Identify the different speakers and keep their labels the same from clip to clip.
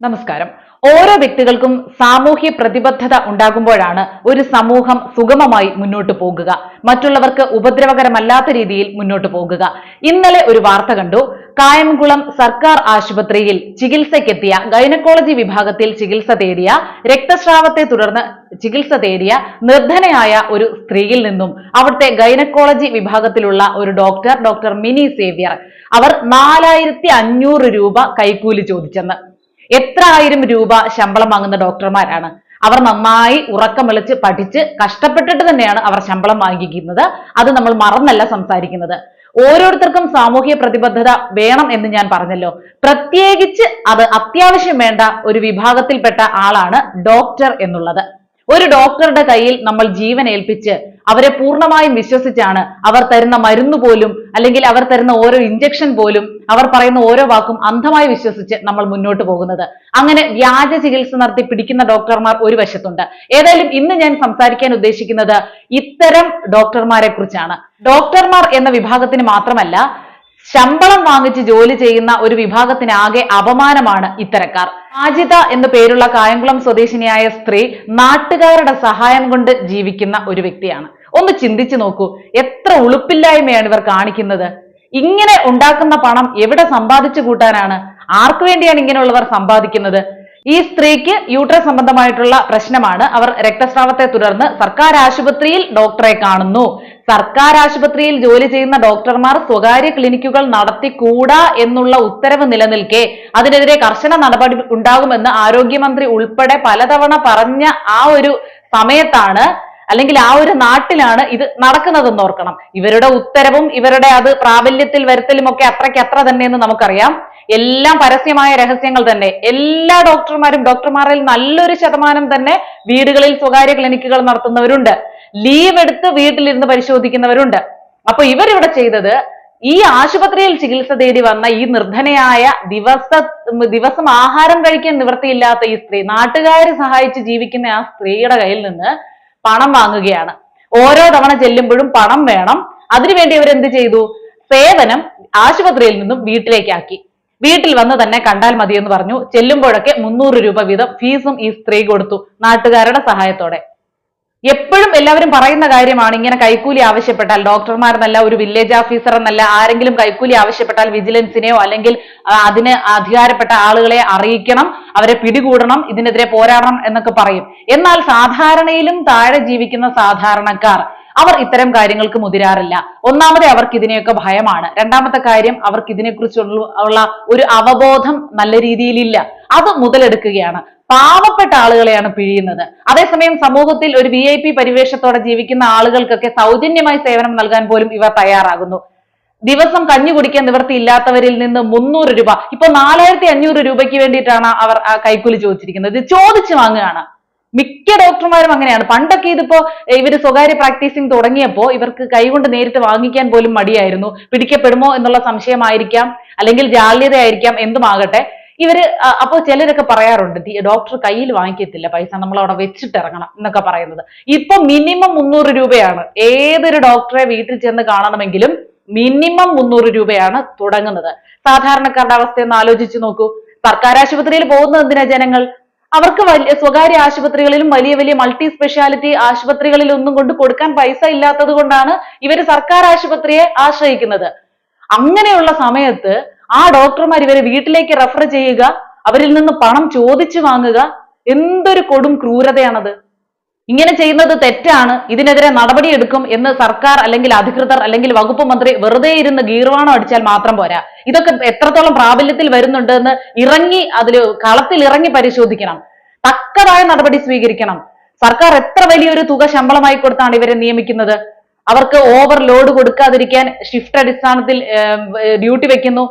Speaker 1: നമസ്കാരം. ഓരോ വ്യക്തികൾക്കും സാമൂഹ്യ പ്രതിബദ്ധത ഉണ്ടാകുമ്പോഴാണ് ഒരു സമൂഹം സുഗമമായി മുന്നോട്ട് പോകുക. മറ്റുള്ളവർക്ക് ഉപദ്രവകരമല്ലാത്ത രീതിയിൽ മുന്നോട്ട് പോകുക. ഇന്നലെ ഒരു വാർത്ത കണ്ടു. കായംകുളം സർക്കാർ ആശുപത്രിയിൽ ചികിത്സയ്ക്കെത്തിയ ഗൈനക്കോളജി വിഭാഗത്തിൽ ചികിത്സ തേടിയ രക്തസ്രാവത്തെ തുടർന്ന് ചികിത്സ തേടിയ നിർധനയായ ഒരു സ്ത്രീയിൽ നിന്നും അവിടുത്തെ ഗൈനക്കോളജി വിഭാഗത്തിലുള്ള ഒരു ഡോക്ടർ ഡോക്ടർ മിനി സേവ്യർ അവർ നാലായിരത്തി രൂപ കൈക്കൂലി ചോദിച്ചെന്ന്. എത്ര ആയിരം രൂപ ശമ്പളം വാങ്ങുന്ന ഡോക്ടർമാരാണ്. അവർ നന്നായി ഉറക്കം വിളിച്ച് പഠിച്ച് കഷ്ടപ്പെട്ടിട്ട് തന്നെയാണ് അവർ ശമ്പളം വാങ്ങിക്കുന്നത്. അത് നമ്മൾ മറന്നല്ല സംസാരിക്കുന്നത്. ഓരോരുത്തർക്കും സാമൂഹിക പ്രതിബദ്ധത വേണം എന്ന് ഞാൻ പറഞ്ഞല്ലോ. പ്രത്യേകിച്ച് അത് അത്യാവശ്യം വേണ്ട ഒരു വിഭാഗത്തിൽപ്പെട്ട ആളാണ് ഡോക്ടർ എന്നുള്ളത്. ഒരു ഡോക്ടറുടെ കയ്യിൽ നമ്മൾ ജീവൻ ഏൽപ്പിച്ച് അവരെ പൂർണമായും വിശ്വസിച്ചാണ് അവർ തരുന്ന മരുന്ന് പോലും അല്ലെങ്കിൽ അവർ തരുന്ന ഓരോ ഇഞ്ചക്ഷൻ പോലും അവർ പറയുന്ന ഓരോ വാക്കും അന്ധമായി വിശ്വസിച്ച് നമ്മൾ മുന്നോട്ട് പോകുന്നത്. അങ്ങനെ വ്യാജ ചികിത്സ നടത്തി പിടിക്കുന്ന ഡോക്ടർമാർ ഒരു വശത്തുണ്ട്. ഏതായാലും ഇന്ന് ഞാൻ സംസാരിക്കാൻ ഉദ്ദേശിക്കുന്നത് ഇത്തരം ഡോക്ടർമാരെ കുറിച്ചാണ് ഡോക്ടർമാർ എന്ന വിഭാഗത്തിന് മാത്രമല്ല ശമ്പളം വാങ്ങിച്ച് ജോലി ചെയ്യുന്ന ഒരു വിഭാഗത്തിനാകെ അപമാനമാണ് ഇത്തരക്കാർ. ആജിത എന്നു പേരുള്ള കായംകുളം സ്വദേശിനിയായ സ്ത്രീ നാട്ടുകാരുടെ സഹായം കൊണ്ട് ജീവിക്കുന്ന ഒരു വ്യക്തിയാണ്. ഒന്ന് ചിന്തിച്ചു നോക്കൂ എത്ര ഉളുപ്പില്ലായ്മയാണ് ഇവർ കാണിക്കുന്നത്. ഇങ്ങനെ ഉണ്ടാക്കുന്ന പണം എവിടെ സമ്പാദിച്ചു കൂട്ടാനാണ്? ആർക്കു വേണ്ടിയാണ് ഇങ്ങനെയുള്ളവർ സമ്പാദിക്കുന്നത്? ഈ സ്ത്രീക്ക് യൂട്രസ് സംബന്ധമായിട്ടുള്ള പ്രശ്നമാണ്. അവർ രക്തസ്രാവത്തെ തുടർന്ന് സർക്കാർ ആശുപത്രിയിൽ ഡോക്ടറെ കാണുന്നു. സർക്കാർ ആശുപത്രിയിൽ ജോലി ചെയ്യുന്ന ഡോക്ടർമാർ സ്വകാര്യ ക്ലിനിക്കുകൾ നടത്തിക്കൂടാ എന്നുള്ള ഉത്തരവ് നിലനിൽക്കെ അതിനെതിരെ കർശന നടപടി ഉണ്ടാകുമെന്ന് ആരോഗ്യമന്ത്രി ഉൾപ്പെടെ പലതവണ പറഞ്ഞ ആ ഒരു സമയത്താണ് അല്ലെങ്കിൽ ആ ഒരു നാട്ടിലാണ് ഇത് നടക്കുന്നതെന്ന് ഓർക്കണം. ഇവരുടെ ഉത്തരവും ഇവരുടെ അത് പ്രാബല്യത്തിൽ വരുത്തലും ഒക്കെ അത്രയ്ക്ക് അത്ര തന്നെ എന്ന് നമുക്കറിയാം. എല്ലാം പരസ്യമായ രഹസ്യങ്ങൾ തന്നെ. എല്ലാ ഡോക്ടർമാരും ഡോക്ടർമാരിൽ നല്ലൊരു ശതമാനം തന്നെ വീടുകളിൽ സ്വകാര്യ ക്ലിനിക്കുകൾ നടത്തുന്നവരുണ്ട്. ലീവ് എടുത്ത് വീട്ടിലിരുന്ന് പരിശോധിക്കുന്നവരുണ്ട്. അപ്പൊ ഇവരിവിടെ ചെയ്തത് ഈ ആശുപത്രിയിൽ ചികിത്സ തേടി വന്ന ഈ നിർധനയായ ദിവസ ദിവസം ആഹാരം കഴിക്കാൻ നിവൃത്തിയില്ലാത്ത ഈ സ്ത്രീ നാട്ടുകാരെ സഹായിച്ച് ജീവിക്കുന്ന ആ സ്ത്രീയുടെ കയ്യിൽ നിന്ന് പണം വാങ്ങുകയാണ്. ഓരോ തവണ ചെല്ലുമ്പോഴും പണം വേണം. അതിനുവേണ്ടി അവർ എന്ത് ചെയ്തു? സേവനം ആശുപത്രിയിൽ നിന്നും വീട്ടിലേക്കാക്കി. വീട്ടിൽ വന്ന് തന്നെ കണ്ടാൽ മതി എന്ന് പറഞ്ഞു. ചെല്ലുമ്പോഴൊക്കെ മുന്നൂറ് രൂപ വീതം ഫീസും ഈ സ്ത്രീ കൊടുത്തു നാട്ടുകാരുടെ സഹായത്തോടെ. എപ്പോഴും എല്ലാവരും പറയുന്ന കാര്യമാണ് ഇങ്ങനെ കൈക്കൂലി ആവശ്യപ്പെട്ടാൽ ഡോക്ടർമാരെന്നല്ല ഒരു വില്ലേജ് ഓഫീസർ എന്നല്ല ആരെങ്കിലും കൈക്കൂലി ആവശ്യപ്പെട്ടാൽ വിജിലൻസിനെയോ അല്ലെങ്കിൽ അതിന് അധികാരപ്പെട്ട ആളുകളെ അറിയിക്കണം അവരെ പിടികൂടണം ഇതിനെതിരെ പോരാടണം എന്നൊക്കെ പറയും. എന്നാൽ സാധാരണയിലും താഴെ ജീവിക്കുന്ന സാധാരണക്കാർ അവർ ഇത്തരം കാര്യങ്ങൾക്ക് മുതിരാറില്ല. ഒന്നാമത് അവർക്ക് ഇതിനെയൊക്കെ ഭയമാണ്. രണ്ടാമത്തെ കാര്യം അവർക്ക് ഇതിനെക്കുറിച്ചുള്ള ഒരു അവബോധം നല്ല രീതിയിലില്ല. അത് മുതലെടുക്കുകയാണ്. പാവപ്പെട്ട ആളുകളെയാണ് പിഴിയുന്നത്. അതേസമയം സമൂഹത്തിൽ ഒരു വി ഐ പി പരിവേഷത്തോടെ ജീവിക്കുന്ന ആളുകൾക്കൊക്കെ സൗജന്യമായി സേവനം നൽകാൻ പോലും ഇവ തയ്യാറാകുന്നു. ദിവസം കഞ്ഞി കുടിക്കാൻ നിവൃത്തിയില്ലാത്തവരിൽ നിന്ന് മുന്നൂറ് രൂപ. ഇപ്പൊ നാലായിരത്തി അഞ്ഞൂറ് രൂപയ്ക്ക് വേണ്ടിയിട്ടാണ് അവർ ആ കൈക്കൂലി ചോദിച്ചിരിക്കുന്നത്. ചോദിച്ചു വാങ്ങുകയാണ്. മിക്ക ഡോക്ടർമാരും അങ്ങനെയാണ്. പണ്ടൊക്കെ ഇതിപ്പോ ഇവർ സ്വകാര്യ പ്രാക്ടീസിങ് തുടങ്ങിയപ്പോ ഇവർക്ക് കൈകൊണ്ട് നേരിട്ട് വാങ്ങിക്കാൻ പോലും മടിയായിരുന്നു. പിടിക്കപ്പെടുമോ എന്നുള്ള സംശയമായിരിക്കാം. അല്ലെങ്കിൽ ജാള്യതയായിരിക്കാം. എന്തുമാകട്ടെ. ഇവർ അപ്പോൾ ചിലരൊക്കെ പറയാറുണ്ട് ഡോക്ടർ കയ്യിൽ വാങ്ങിക്കത്തില്ല പൈസ നമ്മൾ അവിടെ വെച്ചിട്ട് ഇറങ്ങണം എന്നൊക്കെ പറയുന്നത്. ഇപ്പൊ മിനിമം മുന്നൂറ് രൂപയാണ്. ഏതൊരു ഡോക്ടറെ വീട്ടിൽ ചെന്ന് കാണണമെങ്കിലും മിനിമം മുന്നൂറ് രൂപയാണ് തുടങ്ങുന്നത്. സാധാരണക്കാരുടെ അവസ്ഥ ഒന്ന് ആലോചിച്ചു നോക്കൂ. സർക്കാർ ആശുപത്രിയിൽ പോകുന്നത് എന്തിനാ ജനങ്ങൾ? അവർക്ക് വലിയ സ്വകാര്യ ആശുപത്രികളിലും വലിയ വലിയ മൾട്ടി സ്പെഷ്യാലിറ്റി ആശുപത്രികളിൽ ഒന്നും കൊണ്ട് കൊടുക്കാൻ പൈസ ഇല്ലാത്തത് കൊണ്ടാണ് ഇവർ സർക്കാർ ആശുപത്രിയെ ആശ്രയിക്കുന്നത്. അങ്ങനെയുള്ള സമയത്ത് ആ ഡോക്ടർമാർ ഇവരെ വീട്ടിലേക്ക് റെഫർ ചെയ്യുക അവരിൽ നിന്ന് പണം ചോദിച്ചു വാങ്ങുക എന്തൊരു കൊടും ക്രൂരതയാണത്. ഇങ്ങനെ ചെയ്യുന്നത് തെറ്റാണ് ഇതിനെതിരെ നടപടിയെടുക്കും എന്ന് സർക്കാർ അല്ലെങ്കിൽ അധികൃതർ അല്ലെങ്കിൽ വകുപ്പ് മന്ത്രി വെറുതെ ഇരുന്ന് ഗീർവാണം അടിച്ചാൽ മാത്രം പോരാ. ഇതൊക്കെ എത്രത്തോളം പ്രാബല്യത്തിൽ വരുന്നുണ്ട് എന്ന് ഇറങ്ങി അതിൽ കളത്തിൽ ഇറങ്ങി പരിശോധിക്കണം. തക്കതായ നടപടി സ്വീകരിക്കണം. സർക്കാർ എത്ര വലിയൊരു തുക ശമ്പളമായി കൊടുത്താണ് ഇവരെ നിയമിക്കുന്നത്? അവർക്ക് ഓവർ ലോഡ് കൊടുക്കാതിരിക്കാൻ ഷിഫ്റ്റ് അടിസ്ഥാനത്തിൽ ഡ്യൂട്ടി വെക്കുന്നു.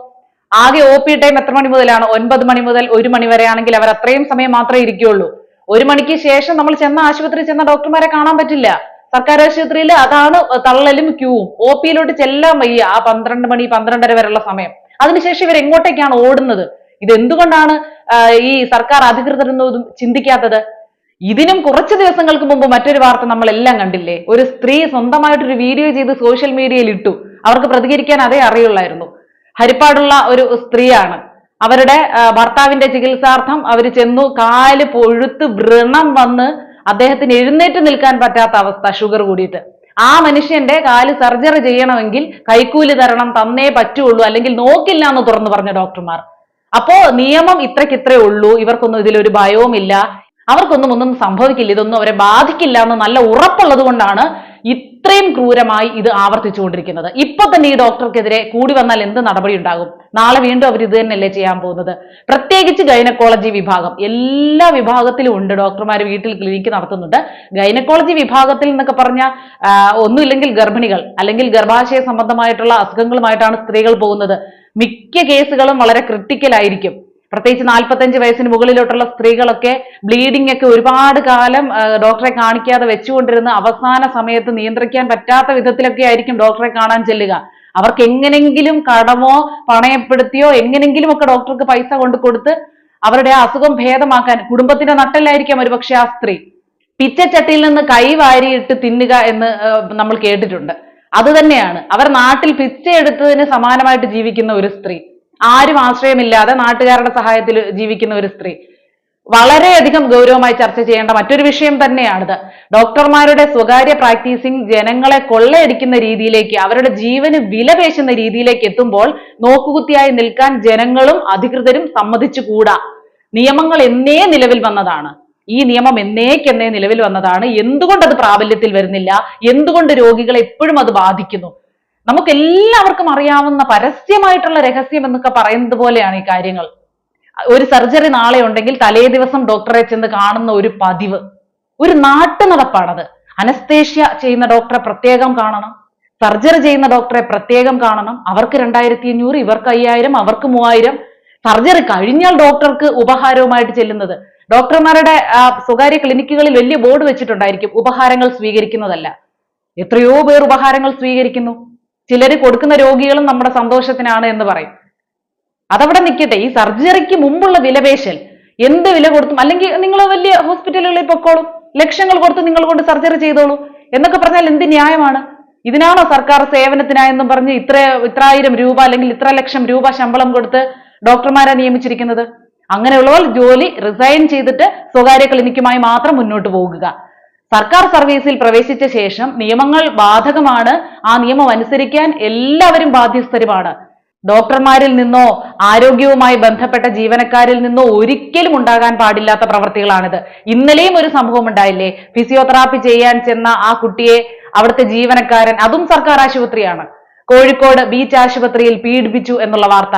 Speaker 1: ആകെ ഒ പി ടൈം എത്ര മണി മുതലാണ്? ഒൻപത് മണി മുതൽ ഒരു മണി വരെ ആണെങ്കിൽ അവർ അത്രയും സമയം മാത്രമേ ഇരിക്കുകയുള്ളൂ. ഒരു മണിക്ക് ശേഷം നമ്മൾ ചെന്ന ആശുപത്രി ചെന്ന ഡോക്ടർമാരെ കാണാൻ പറ്റില്ല. സർക്കാർ ആശുപത്രിയിൽ അതാണ് തള്ളലും ക്യൂവും. ഒ പിയിലോട്ട് ചെല്ലാൻ വയ്യ ആ പന്ത്രണ്ട് മണി പന്ത്രണ്ടര വരെയുള്ള സമയം. അതിനുശേഷം ഇവർ എങ്ങോട്ടേക്കാണ് ഓടുന്നത്? ഇത് എന്തുകൊണ്ടാണ് ആ, ഈ സർക്കാർ അധികൃതർ എന്നതും ചിന്തിക്കാത്തത്? ഇതിനും കുറച്ച് ദിവസങ്ങൾക്ക് മുമ്പ് മറ്റൊരു വാർത്ത നമ്മളെല്ലാം കണ്ടില്ലേ? ഒരു സ്ത്രീ സ്വന്തമായിട്ടൊരു വീഡിയോ ചെയ്ത് സോഷ്യൽ മീഡിയയിൽ ഇട്ടു. അവർക്ക് പ്രതികരിക്കാൻ അതേ അറിയുള്ളായിരുന്നു. ഹരിപ്പാടുള്ള ഒരു സ്ത്രീയാണ്. അവരുടെ ഭർത്താവിന്റെ ചികിത്സാർത്ഥം അവർ ചെന്നു കാൽ പൊഴുത്ത് വ്രണം വന്ന് അദ്ദേഹത്തിന് എഴുന്നേറ്റ് നിൽക്കാൻ പറ്റാത്ത അവസ്ഥ ഷുഗർ കൂടിയിട്ട്. ആ മനുഷ്യന്റെ കാൽ സർജറി ചെയ്യണമെങ്കിൽ കൈക്കൂലി തരണം തന്നേ പറ്റുള്ളൂ അല്ലെങ്കിൽ നോക്കില്ല എന്ന് തുറന്നു പറഞ്ഞ ഡോക്ടർമാർ. അപ്പോ നിയമം ഇത്രക്കിത്രേ ഇത്രേ ഉള്ളൂ ഇവർക്കൊന്നും ഇതിലൊരു ഭയവുമില്ല. അവർക്കൊന്നും ഒന്നും സംഭവിക്കില്ല ഇതൊന്നും അവരെ ബാധിക്കില്ല എന്ന് നല്ല ഉറപ്പുള്ളത് കൊണ്ടാണ് ഇത്രയും ക്രൂരമായി ഇത് ആവർത്തിച്ചുകൊണ്ടിരിക്കുന്നത്. ഇപ്പൊ തന്നെ ഈ ഡോക്ടർക്കെതിരെ കൂടി വന്നാൽ എന്ത് നടപടി ഉണ്ടാകും നാളെ വീണ്ടും അവർ ഇത് തന്നെയല്ലേ ചെയ്യാൻ പോകുന്നത്? പ്രത്യേകിച്ച് ഗൈനക്കോളജി വിഭാഗം. എല്ലാ വിഭാഗത്തിലും ഉണ്ട്. ഡോക്ടർമാർ വീട്ടിൽ ക്ലിനിക്ക് നടത്തുന്നുണ്ട്. ഗൈനക്കോളജി വിഭാഗത്തിൽ എന്നൊക്കെ പറഞ്ഞ ഒന്നുമില്ലെങ്കിൽ ഗർഭിണികൾ അല്ലെങ്കിൽ ഗർഭാശയ സംബന്ധമായിട്ടുള്ള അസുഖങ്ങളുമായിട്ടാണ് സ്ത്രീകൾ പോകുന്നത്. മിക്ക കേസുകളും വളരെ ക്രിട്ടിക്കൽ ആയിരിക്കും പ്രത്യേകിച്ച് നാൽപ്പത്തഞ്ച് വയസ്സിന് മുകളിലോട്ടുള്ള സ്ത്രീകളൊക്കെ ബ്ലീഡിംഗ് ഒക്കെ ഒരുപാട് കാലം ഡോക്ടറെ കാണിക്കാതെ വെച്ചുകൊണ്ടിരുന്ന അവസാന സമയത്ത് നിയന്ത്രിക്കാൻ പറ്റാത്ത വിധത്തിലൊക്കെ ആയിരിക്കും ഡോക്ടറെ കാണാൻ ചെല്ലുക. അവർക്ക് എങ്ങനെങ്കിലും കടമോ പണയപ്പെടുത്തിയോ എങ്ങനെങ്കിലും ഒക്കെ ഡോക്ടർക്ക് പൈസ കൊണ്ട് കൊടുത്ത് അവരുടെ ആ അസുഖം ഭേദമാക്കാൻ കുടുംബത്തിന്റെ നട്ടല്ലായിരിക്കാം ഒരുപക്ഷെ ആ സ്ത്രീ. പിച്ചച്ചട്ടിയിൽ നിന്ന് കൈ വാരിയിട്ട് തിന്നുക എന്ന് നമ്മൾ കേട്ടിട്ടുണ്ട്. അത് തന്നെയാണ്. അവർ നാട്ടിൽ പിച്ചയെടുത്തതിന് സമാനമായിട്ട് ജീവിക്കുന്ന ഒരു സ്ത്രീ. ആരും ആശ്രയമില്ലാതെ നാട്ടുകാരുടെ സഹായത്തിൽ ജീവിക്കുന്ന ഒരു സ്ത്രീ. വളരെയധികം ഗൗരവമായി ചർച്ച ചെയ്യേണ്ട മറ്റൊരു വിഷയം തന്നെയാണിത്. ഡോക്ടർമാരുടെ സ്വകാര്യ പ്രാക്ടീസിംഗ് ജനങ്ങളെ കൊള്ളയടിക്കുന്ന രീതിയിലേക്ക് അവരുടെ ജീവന് വിലപേശുന്ന രീതിയിലേക്ക് എത്തുമ്പോൾ നോക്കുകുത്തിയായി നിൽക്കാൻ ജനങ്ങളും അധികൃതരും സമ്മതിച്ചുകൂടാ. നിയമങ്ങൾ എന്നേ നിലവിൽ വന്നതാണ്. ഈ നിയമം എന്നേക്കെന്നേ നിലവിൽ വന്നതാണ്. എന്തുകൊണ്ട് അത് പ്രാബല്യത്തിൽ വരുന്നില്ല? എന്തുകൊണ്ട് രോഗികളെ എപ്പോഴും അത് ബാധിക്കുന്നു? നമുക്ക് എല്ലാവർക്കും അറിയാവുന്ന പരസ്യമായിട്ടുള്ള രഹസ്യം എന്നൊക്കെ പറയുന്നത് പോലെയാണ് ഈ കാര്യങ്ങൾ. ഒരു സർജറി നാളെ ഉണ്ടെങ്കിൽ തലേ ദിവസം ഡോക്ടറെ ചെന്ന് കാണുന്ന ഒരു പതിവ്. ഒരു നാട്ടു നടപ്പാണത് അനസ്തേഷ്യ ചെയ്യുന്ന ഡോക്ടറെ പ്രത്യേകം കാണണം. സർജറി ചെയ്യുന്ന ഡോക്ടറെ പ്രത്യേകം കാണണം. അവർക്ക് രണ്ടായിരത്തി അഞ്ഞൂറ് ഇവർക്ക് അയ്യായിരം അവർക്ക് മൂവായിരം. സർജറി കഴിഞ്ഞാൽ ഡോക്ടർക്ക് ഉപഹാരവുമായിട്ട് ചെല്ലുന്നത്. ഡോക്ടർമാരുടെ സ്വകാര്യ ക്ലിനിക്കുകളിൽ വലിയ ബോർഡ് വെച്ചിട്ടുണ്ടായിരിക്കും ഉപഹാരങ്ങൾ സ്വീകരിക്കുന്നതല്ല. എത്രയോ പേർ ഉപഹാരങ്ങൾ സ്വീകരിക്കുന്നു. ചിലര് കൊടുക്കുന്ന രോഗികളും നമ്മുടെ സന്തോഷത്തിനാണ് എന്ന് പറയും. അതവിടെ നിൽക്കട്ടെ ഈ സർജറിക്ക് മുമ്പുള്ള വിലപേശൽ എന്ത് വില കൊടുത്തും അല്ലെങ്കിൽ നിങ്ങൾ വലിയ ഹോസ്പിറ്റലുകളിൽ പൊക്കോളും ലക്ഷങ്ങൾ കൊടുത്ത് നിങ്ങൾ കൊണ്ട് സർജറി ചെയ്തോളൂ എന്നൊക്കെ പറഞ്ഞാൽ എന്ത് ന്യായമാണ്? ഇതിനാണോ സർക്കാർ സേവനത്തിനായെന്നും പറഞ്ഞ് ഇത്ര ഇത്രായിരം രൂപ അല്ലെങ്കിൽ ഇത്ര ലക്ഷം രൂപ ശമ്പളം കൊടുത്ത് ഡോക്ടർമാരെ നിയമിച്ചിരിക്കുന്നത്? അങ്ങനെയുള്ളവർ ജോലി റിസൈൻ ചെയ്തിട്ട് സ്വകാര്യ ക്ലിനിക്കുമായി മാത്രം മുന്നോട്ട് പോകുക. സർക്കാർ സർവീസിൽ പ്രവേശിച്ച ശേഷം നിയമങ്ങൾ ബാധകമാണ്. ആ നിയമം അനുസരിക്കാൻ എല്ലാവരും ബാധ്യസ്ഥരുമാണ്. ഡോക്ടർമാരിൽ നിന്നോ ആരോഗ്യവുമായി ബന്ധപ്പെട്ട ജീവനക്കാരിൽ നിന്നോ ഒരിക്കലും ഉണ്ടാകാൻ പാടില്ലാത്ത പ്രവർത്തികളാണിത്. ഇന്നലെയും ഒരു സംഭവം ഉണ്ടായില്ലേ? ഫിസിയോതെറാപ്പി ചെയ്യാൻ ചെന്ന ആ കുട്ടിയെ അവിടുത്തെ ജീവനക്കാരൻ അതും സർക്കാർ ആശുപത്രിയാണ്. കോഴിക്കോട് ബീച്ച് ആശുപത്രിയിൽ പീഡിപ്പിച്ചു എന്നുള്ള വാർത്ത.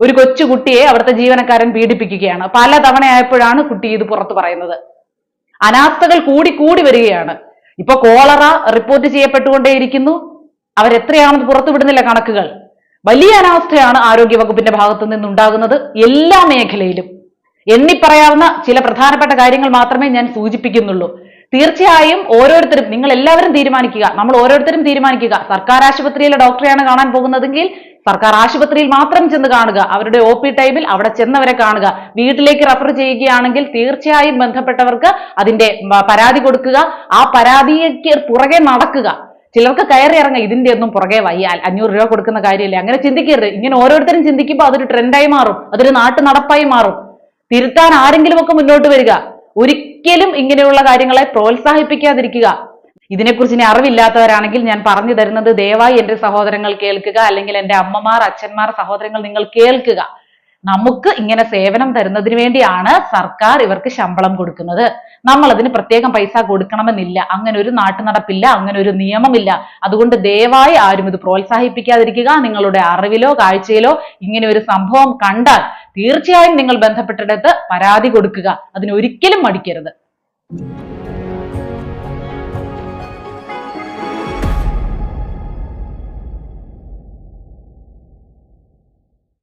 Speaker 1: ഒരു കൊച്ചു കുട്ടിയെ അവിടുത്തെ ജീവനക്കാരൻ പീഡിപ്പിക്കുകയാണ്. പല തവണയായപ്പോഴാണ് കുട്ടി ഇത് പുറത്തു പറയുന്നത്. അനാസ്ഥകൾ കൂടി കൂടി വരികയാണ്. ഇപ്പൊ കോളറ റിപ്പോർട്ട് ചെയ്യപ്പെട്ടുകൊണ്ടേയിരിക്കുന്നു. അവരെത്രയാണെന്ന് പുറത്തുവിടുന്നില്ല കണക്കുകൾ. വലിയ അനാസ്ഥയാണ് ആരോഗ്യ വകുപ്പിന്റെ ഭാഗത്തു നിന്നുണ്ടാകുന്നത് എല്ലാ മേഖലയിലും. എണ്ണിപ്പറയാവുന്ന ചില പ്രധാനപ്പെട്ട കാര്യങ്ങൾ മാത്രമേ ഞാൻ സൂചിപ്പിക്കുന്നുള്ളൂ. തീർച്ചയായും ഓരോരുത്തരും നിങ്ങൾ എല്ലാവരും തീരുമാനിക്കുക. നമ്മൾ ഓരോരുത്തരും തീരുമാനിക്കുക. സർക്കാർ ആശുപത്രിയിലെ ഡോക്ടറെയാണ് കാണാൻ പോകുന്നതെങ്കിൽ സർക്കാർ ആശുപത്രിയിൽ മാത്രം ചെന്ന് കാണുക. അവരുടെ ഒ പി ടൈമിൽ അവിടെ ചെന്നവരെ കാണുക. വീട്ടിലേക്ക് റഫർ ചെയ്യുകയാണെങ്കിൽ തീർച്ചയായും ബന്ധപ്പെട്ടവർക്ക് അതിന്റെ പരാതി കൊടുക്കുക. ആ പരാതിക്ക് പുറകെ നടക്കുക. ചിലർക്ക് കയറി ഇറങ്ങുക. ഇതിന്റെ ഒന്നും പുറകെ വയ്യാൽ അഞ്ഞൂറ് രൂപ കൊടുക്കുന്ന കാര്യമില്ല? അങ്ങനെ ചിന്തിക്കരുത്. ഇങ്ങനെ ഓരോരുത്തരും ചിന്തിക്കുമ്പോൾ അതൊരു ട്രെൻഡായി മാറും. അതൊരു നാട്ടു നടപ്പായി മാറും. തിരുത്താൻ ആരെങ്കിലും ഒക്കെ മുന്നോട്ട് വരിക. ഒരിക്കലും ഇങ്ങനെയുള്ള കാര്യങ്ങളെ പ്രോത്സാഹിപ്പിക്കാതിരിക്കുക. ഇതിനെക്കുറിച്ച് ഇനി അറിവില്ലാത്തവരാണെങ്കിൽ ഞാൻ പറഞ്ഞു തരുന്നത് ദയവായി എന്റെ സഹോദരങ്ങൾ കേൾക്കുക അല്ലെങ്കിൽ എന്റെ അമ്മമാർ അച്ഛന്മാർ സഹോദരങ്ങൾ നിങ്ങൾ കേൾക്കുക. നമുക്ക് ഇങ്ങനെ സേവനം തരുന്നതിന് വേണ്ടിയാണ് സർക്കാർ ഇവർക്ക് ശമ്പളം കൊടുക്കുന്നത്. നമ്മൾ അതിന് പ്രത്യേകം പൈസ കൊടുക്കണമെന്നില്ല. അങ്ങനെ ഒരു നാട്ടുനടപ്പില്ല അങ്ങനെ ഒരു നിയമമില്ല. അതുകൊണ്ട് ദയവായി ആരും ഇത് പ്രോത്സാഹിപ്പിക്കാതിരിക്കുക. നിങ്ങളുടെ അറിവിലോ കാഴ്ചയിലോ ഇങ്ങനെ ഒരു സംഭവം കണ്ടാൽ തീർച്ചയായും നിങ്ങൾ ബന്ധപ്പെട്ടിടത്ത് പരാതി കൊടുക്കുക. അതിനൊരിക്കലും മടിക്കരുത്.